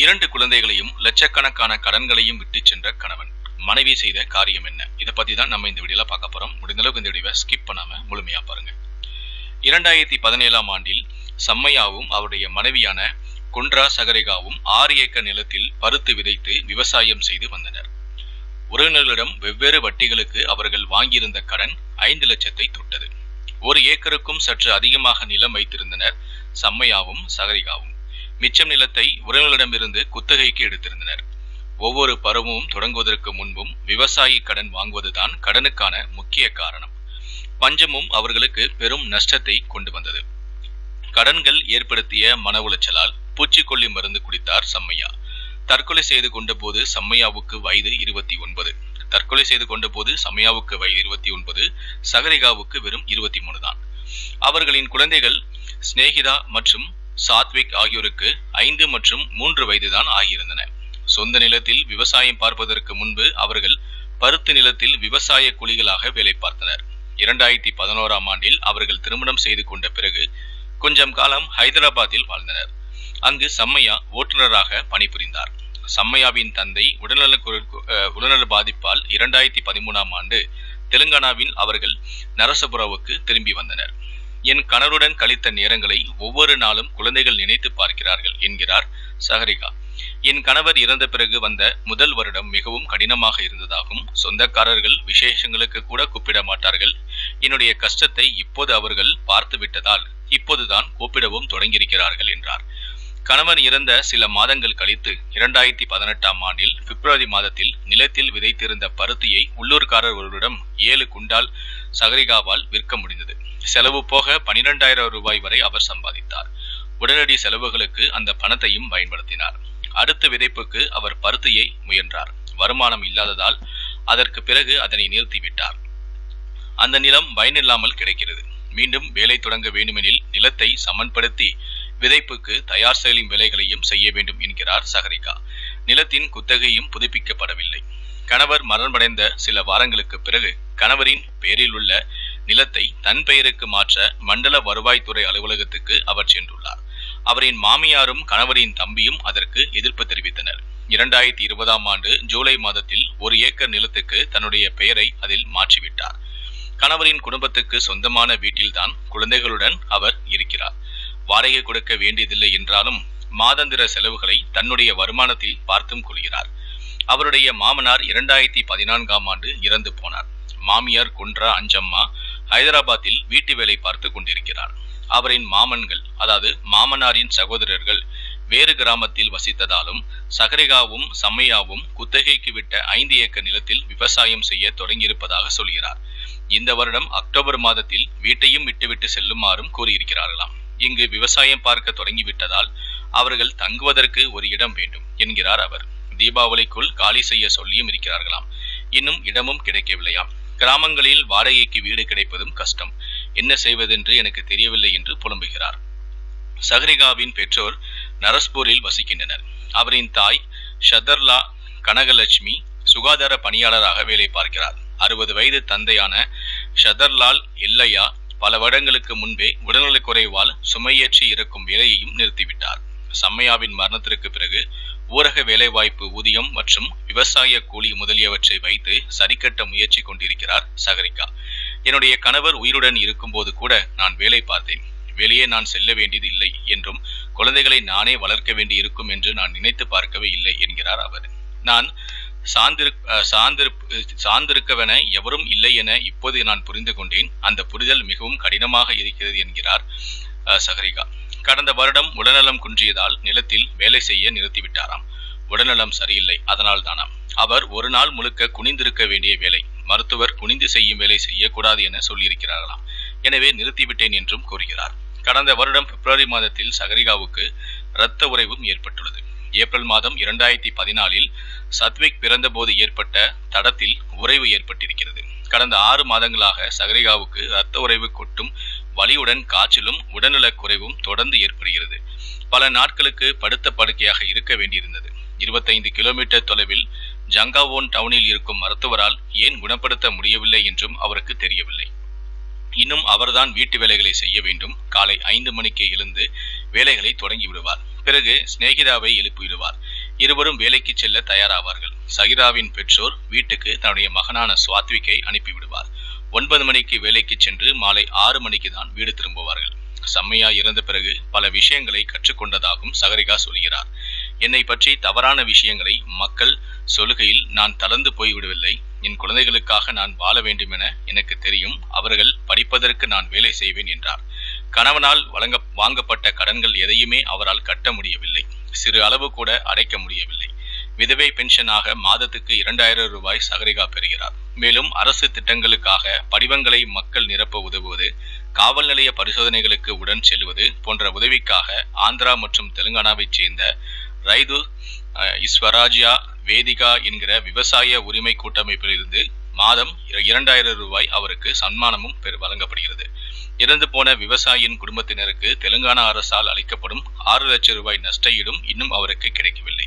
இரண்டு குழந்தைகளையும் லட்சக்கணக்கான கடன்களையும் விட்டு சென்ற கணவன். மனைவி செய்த காரியம் என்ன? இதை பத்தி தான் நம்ம இந்த வீடியோல பார்க்க போறோம். முடிந்த அளவுக்கு இந்த வீடியோவை ஸ்கிப் பண்ணாம முழுமையா பாருங்க. இரண்டாயிரத்தி பதினேழாம் ஆண்டில் சம்மையாவும் அவருடைய மனைவியான குன்றா சகரிகாவும் ஆறு ஏக்கர் நிலத்தில் பருத்து விதைத்து விவசாயம் செய்து வந்தனர். உறவினர்களிடம் வெவ்வேறு வட்டிகளுக்கு அவர்கள் வாங்கியிருந்த கடன் ஐந்து லட்சத்தை தொட்டது. ஒரு ஏக்கருக்கும் சற்று அதிகமாக நிலம் வைத்திருந்தனர் சம்மையாவும் சகரிகாவும். மிச்சம் நிலத்தை உறவினர்களிடமிருந்து குத்தகைக்கு எடுத்திருந்தனர். ஒவ்வொரு பருவமும் தொடங்குவதற்கு முன்பும் விவசாயி கடன் வாங்குவதுதான் கடனுக்கான முக்கிய காரணம். பஞ்சமும் அவர்களுக்கு பெரும் நஷ்டத்தை கொண்டு வந்தது. கடன்கள் ஏற்படுத்திய மன உளைச்சலால் பூச்சிக்கொல்லி மருந்து குடித்தார் சம்மையா. தற்கொலை செய்து கொண்ட போது சம்மையாவுக்கு வயது இருபத்தி ஒன்பது. தற்கொலை செய்து கொண்ட போது சம்மையாவுக்கு வயது இருபத்தி ஒன்பது சகரிகாவுக்கு வெறும் இருபத்தி மூணு தான். அவர்களின் குழந்தைகள் சிநேகிதா மற்றும் சாத்விக் ஆகியோருக்கு ஐந்து மற்றும் மூன்று வயதுதான் ஆகியிருந்தன. சொந்த நிலத்தில் விவசாயம் பார்ப்பதற்கு முன்பு அவர்கள் பருத்து நிலத்தில் விவசாய குழிகளாக வேலை பார்த்தனர். இரண்டாயிரத்தி பதினோராம் ஆண்டில் அவர்கள் திருமணம் செய்து கொண்ட பிறகு கொஞ்சம் காலம் ஹைதராபாத்தில் வாழ்ந்தனர். அங்கு சம்மையா ஓட்டுநராக பணிபுரிந்தார். சம்மையாவின் தந்தை உடல்நல உடல்நல பாதிப்பால் இரண்டாயிரத்தி பதிமூணாம் ஆண்டு தெலுங்கானாவில் அவர்கள் நரசபுராவுக்கு திரும்பி வந்தனர். என் கணவருடன் கழித்த நேரங்களை ஒவ்வொரு நாளும் குழந்தைகள் நினைத்து பார்க்கிறார்கள் என்கிறார் சஹரிகா. என் கணவர் இறந்த பிறகு வந்த முதல் வருடம் மிகவும் கடினமாக இருந்ததாகும் சொந்தக்காரர்கள் விசேஷங்களுக்கு கூட கூப்பிட மாட்டார்கள். என்னுடைய கஷ்டத்தை இப்போது அவர்கள் பார்த்து விட்டதால் இப்போதுதான் கூப்பிடவும் தொடங்கியிருக்கிறார்கள் என்றார். கணவன் இறந்த சில மாதங்கள் கழித்து இரண்டாயிரத்தி பதினெட்டாம் ஆண்டில் பிப்ரவரி மாதத்தில் நிலத்தில் விதைத்திருந்த பருத்தியை உள்ளூர்காரர் ஒருவரிடம் ஏழு குண்டால் சகரிகாவால் விற்க முடிந்தது. செலவு போக பனிரெண்டாயிரம் ரூபாய் வரை அவர் சம்பாதித்தார். உடனடி செலவுகளுக்கு அந்த பணத்தையும் பயன்படுத்தினார். அடுத்த விதைப்புக்கு அவர் பருத்தியை முயன்றார். வருமானம் இல்லாததால் அதற்கு பிறகு அதனை நிறுத்திவிட்டார் அந்த நிலம் பயனில்லாமல் கிடைக்கிறது. மீண்டும் வேலை தொடங்க வேண்டுமெனில் நிலத்தை சமன்படுத்தி விதைப்புக்கு தயார் செயலும் வேலைகளையும் செய்ய வேண்டும் என்கிறார் சகரிகா. நிலத்தின் குத்தகையும் புதுப்பிக்கப்படவில்லை. கணவர் மரணமடைந்த சில வாரங்களுக்கு பிறகு கணவரின் பேரில் உள்ள நிலத்தை தன் பெயருக்கு மாற்ற மண்டல வருவாய்த்துறை அலுவலகத்துக்கு அவர் சென்றுள்ளார். அவரின் மாமியாரும் கணவரின் தம்பியும் அதற்கு எதிர்ப்பு தெரிவித்தனர். இரண்டாயிரத்தி இருபதாம் ஆண்டு ஜூலை மாதத்தில் ஒரு ஏக்கர் நிலத்துக்கு தன்னுடைய பெயரை அதில் மாற்றிவிட்டார். கணவரின் குடும்பத்துக்கு சொந்தமான வீட்டில்தான் குழந்தைகளுடன் அவர் இருக்கிறார். வாடகை கொடுக்க வேண்டியதில்லை என்றாலும் மாதந்திர செலவுகளை தன்னுடைய வருமானத்தில் பார்த்தும் கொள்கிறார். அவருடைய மாமனார் இரண்டாயிரத்தி பதினான்காம் ஆண்டு இறந்து போனார். மாமியார் குன்றா அஞ்சம்மா ஹைதராபாத்தில் வீட்டு வேலை பார்த்து கொண்டிருக்கிறார். அவரின் மாமன்கள் அதாவது மாமனாரின் சகோதரர்கள் வேறு கிராமத்தில் வசித்ததாலும் சகரிகாவும் சம்மையாவும் குத்தகைக்கு விட்ட ஐந்து ஏக்கர் நிலத்தில் விவசாயம் செய்ய தொடங்கியிருப்பதாக சொல்கிறார். இந்த வருடம் அக்டோபர் மாதத்தில் வீட்டையும் விட்டுவிட்டு செல்லுமாறும் கூறியிருக்கிறார்களாம். இங்கு விவசாயம் பார்க்க தொடங்கிவிட்டதால் அவர்கள் தங்குவதற்கு ஒரு இடம் வேண்டும் என்கிறார் அவர். தீபாவளிக்குள் காலி செய்ய சொல்லியும் இருக்கிறார்களாம். இன்னும் இடமும் கிடைக்கவில்லையாம். கிராமங்களில் வாடகைக்கு வீடு கிடைப்பதும் கஷ்டம். என்ன செய்வதென்று எனக்கு தெரியவில்லை என்று புலம்புகிறார். சஹரிகாவின் பெற்றோர் நரஸ்பூரில் வசிக்கின்றனர். அவரின் தாய் ஷதர்லா கனகலட்சுமி சுகாதார பணியாளராக வேலை பார்க்கிறார். அறுபது வயது தந்தையான ஷதர்லால் எல்லையா பல வருடங்களுக்கு முன்பே உடல்நலக் குறைவால் சுமையேற்றி இறக்கும் வேலையையும் நிறுத்திவிட்டார். சம்மையாவின் மரணத்திற்கு பிறகு ஊரக வேலைவாய்ப்பு ஊதியம் மற்றும் விவசாய கூலி முதலியவற்றை வைத்து சரிக்கட்ட முயற்சி கொண்டிருக்கிறார் சகரிகா. என்னுடைய கணவர் உயிருடன் இருக்கும்போது கூட நான் வேலை பார்த்தேன். வெளியே நான் செல்ல வேண்டியது இல்லை என்றும் குழந்தைகளை நானே வளர்க்க வேண்டி இருக்கும் என்று நான் நினைத்து பார்க்கவே இல்லை என்கிறார் அவர். நான் சார்ந்திரு சார்ந்திரு சார்ந்திருக்கவென எவரும் இல்லை என இப்போது நான் புரிந்து கொண்டேன். அந்த புரிதல் மிகவும் கடினமாக இருக்கிறது என்கிறார் சஹரிகா கடந்த வருடம் உடல்நலம் குன்றியதால் நிலத்தில் வேலை செய்ய நிறுத்திவிட்டாராம். உடல்நலம் சரியில்லை அதனால் தானாம் அவர் ஒரு நாள் முழுக்க குனிந்திருக்க வேண்டிய வேலை. மருத்துவர் குனிந்து செய்யும் வேலை செய்யக்கூடாது என சொல்லியிருக்கிறார்களாம். எனவே நிறுத்திவிட்டேன் என்றும் கூறுகிறார். கடந்த வருடம் பிப்ரவரி மாதத்தில் சகரிகாவுக்கு இரத்த உறைவும் ஏற்பட்டுள்ளது. ஏப்ரல் மாதம் இரண்டாயிரத்தி பதினாலில் சத்விக் பிறந்தபோது ஏற்பட்ட தடத்தில் உறைவு ஏற்பட்டிருக்கிறது. கடந்த ஆறு மாதங்களாக சகரிகாவுக்கு இரத்த உறைவு கொட்டும் வலியுடன் காய்ச்சலும் உடல்நலக் குறைவும் தொடர்ந்து ஏற்படுகிறது. பல நாட்களுக்கு படுத்த படுக்கையாக இருக்க வேண்டியிருந்தது. இருபத்தைந்து கிலோமீட்டர் தொலைவில் ஜங்காவோன் டவுனில் இருக்கும் மருத்துவரால் ஏன் குணப்படுத்த முடியவில்லை என்றும் அவருக்கு தெரியவில்லை. இன்னும் அவர்தான் வீட்டு வேலைகளை செய்ய வேண்டும். காலை ஐந்து மணிக்கு எழுந்து வேலைகளை தொடங்கி விடுவார் பிறகு சிநேகிதாவை எழுப்பிவிடுவார். இருவரும் வேலைக்கு செல்ல தயாராவார்கள். சகிராவின் பெற்றோர் வீட்டுக்கு தன்னுடைய மகனான சுவாத்விக்கை அனுப்பிவிடுவார். ஒன்பது மணிக்கு வேலைக்கு சென்று மாலை ஆறு மணிக்கு தான் வீடு திரும்புவார்கள். செம்மையா இறந்த பிறகு பல விஷயங்களை கற்றுக்கொண்டதாகவும் சகரிகா சொல்கிறார். என்னை பற்றி தவறான விஷயங்களை மக்கள் சொல்லுகையில் நான் தளர்ந்து போய்விடவில்லை என் குழந்தைகளுக்காக நான் வாழ வேண்டும் என எனக்கு தெரியும். அவர்கள் படிப்பதற்கு நான் வேலை செய்வேன் என்றார். கணவனால் வழங்க வாங்கப்பட்ட கடன்கள் எதையுமே அவரால் கட்ட முடியவில்லை. சிறு அளவு கூட அடைக்க முடியவில்லை. விதவை பென்ஷனாக மாதத்துக்கு இரண்டாயிரம் ரூபாய் சகரிகா பெறுகிறார். மேலும் அரசு திட்டங்களுக்காக படிவங்களை மக்கள் நிரப்ப உதவுவது காவல் நிலைய பரிசோதனைகளுக்கு உடன் செல்வது போன்ற உதவிக்காக ஆந்திரா மற்றும் தெலுங்கானாவைச் சேர்ந்த ரைது இஸ்வராஜ்யா ஸ்வராஜ்யா வேதிகா என்கிற விவசாய உரிமை கூட்டமைப்பிலிருந்து மாதம் இரண்டாயிரம் ரூபாய் அவருக்கு சன்மானமும் வழங்கப்படுகிறது. இறந்து போன விவசாயியின் குடும்பத்தினருக்கு தெலுங்கானா அரசால் அளிக்கப்படும் ஆறு லட்சம் ரூபாய் நஷ்ட ஈடும் இன்னும் அவருக்கு கிடைக்கவில்லை.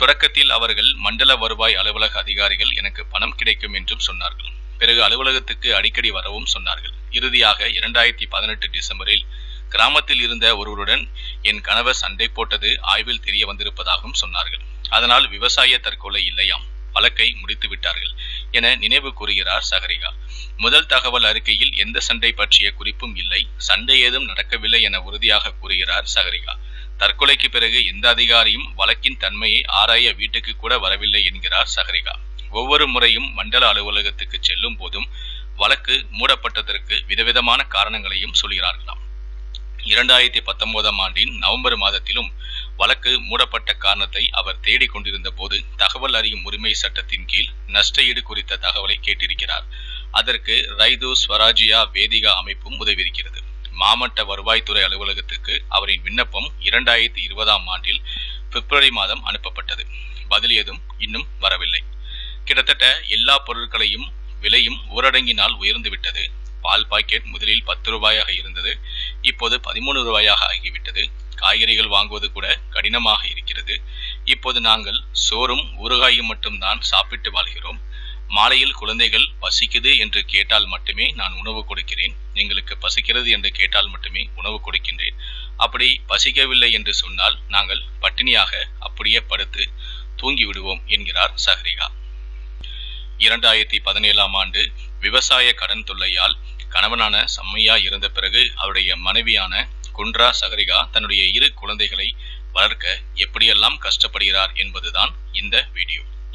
தொடக்கத்தில் அவர்கள் மண்டல வருவாய் அலுவலக அதிகாரிகள் எனக்கு பணம் கிடைக்கும் என்றும் சொன்னார்கள். பிறகு அலுவலகத்துக்கு அடிக்கடி வரவும் சொன்னார்கள். இறுதியாக இரண்டாயிரத்தி பதினெட்டு டிசம்பரில் கிராமத்தில் இருந்த ஒருவருடன் என் கணவர் சண்டை போட்டது ஆய்வில் தெரிய வந்திருப்பதாகவும் சொன்னார்கள். அதனால் விவசாய தற்கொலை இல்லையாம் வழக்கை முடித்து விட்டார்கள் என நினைவு கூறுகிறார் சகரிகா. முதல் தகவல் அறிக்கையில் எந்த சண்டை பற்றிய குறிப்பும் இல்லை சண்டை ஏதும் நடக்கவில்லை என உறுதியாக கூறுகிறார் சகரிகா. தற்கொலைக்கு பிறகு எந்த அதிகாரியும் வழக்கின் தன்மையை ஆராய வீட்டுக்கு கூட வரவில்லை என்கிறார் சகரிகா ஒவ்வொரு முறையும் மண்டல அலுவலகத்துக்கு செல்லும் போதும் வழக்கு மூடப்பட்டதற்கு விதவிதமான காரணங்களையும் சொல்கிறார்களாம். இரண்டாயிரத்தி பத்தொன்பதாம் ஆண்டின் நவம்பர் மாதத்திலும் வழக்கு மூடப்பட்ட காரணத்தை அவர் தேடிக் கொண்டிருந்த போது தகவல் அறியும் உரிமை சட்டத்தின் கீழ் நஷ்டஈடு குறித்த தகவலை கேட்டிருக்கிறார். அதற்கு ரைது ஸ்வராஜியா வேதிகா அமைப்பும் உதவியிருக்கிறது. மாவட்ட வருவாய்த்துறை அலுவலகத்துக்கு அவரின் விண்ணப்பம் இரண்டாயிரத்தி இருபதாம் ஆண்டில் பிப்ரவரி மாதம் அனுப்பப்பட்டது. பதில் ஏதும் இன்னும் வரவில்லை. கிட்டத்தட்ட எல்லா பொருட்களையும் விலையும் ஊரடங்கினால் உயர்ந்துவிட்டது பால் பாக்கெட் முதலில் பத்து ரூபாயாக இருந்தது. இப்போது பதிமூணு ரூபாயாக ஆகிவிட்டது. காய்கறிகள் வாங்குவது கூட கடினமாக இருக்கிறது. இப்போது நாங்கள் சோறும் ஊறுகாயும் மட்டும்தான் சாப்பிட்டு வாழ்கிறோம். மாலையில் குழந்தைகள் பசிக்குது என்று கேட்டால் மட்டுமே நான் உணவு கொடுக்கிறேன். எங்களுக்கு பசிக்கிறது என்று கேட்டால் மட்டுமே உணவு கொடுக்கின்றேன். அப்படி பசிக்கவில்லை என்று சொன்னால் நாங்கள் பட்டினியாக அப்படியே படுத்து தூங்கி விடுவோம் என்கிறார் சஹரிகா. இரண்டாயிரத்தி பதினேழாம் ஆண்டு விவசாய கடன் தொல்லையால் கணவனான சம்மையா இருந்த பிறகு அவருடைய மனைவியான குன்றா சஹரிகா தன்னுடைய இரு குழந்தைகளை வளர்க்க எப்படியெல்லாம் கஷ்டப்படுகிறார் என்பதுதான் இந்த வீடியோ.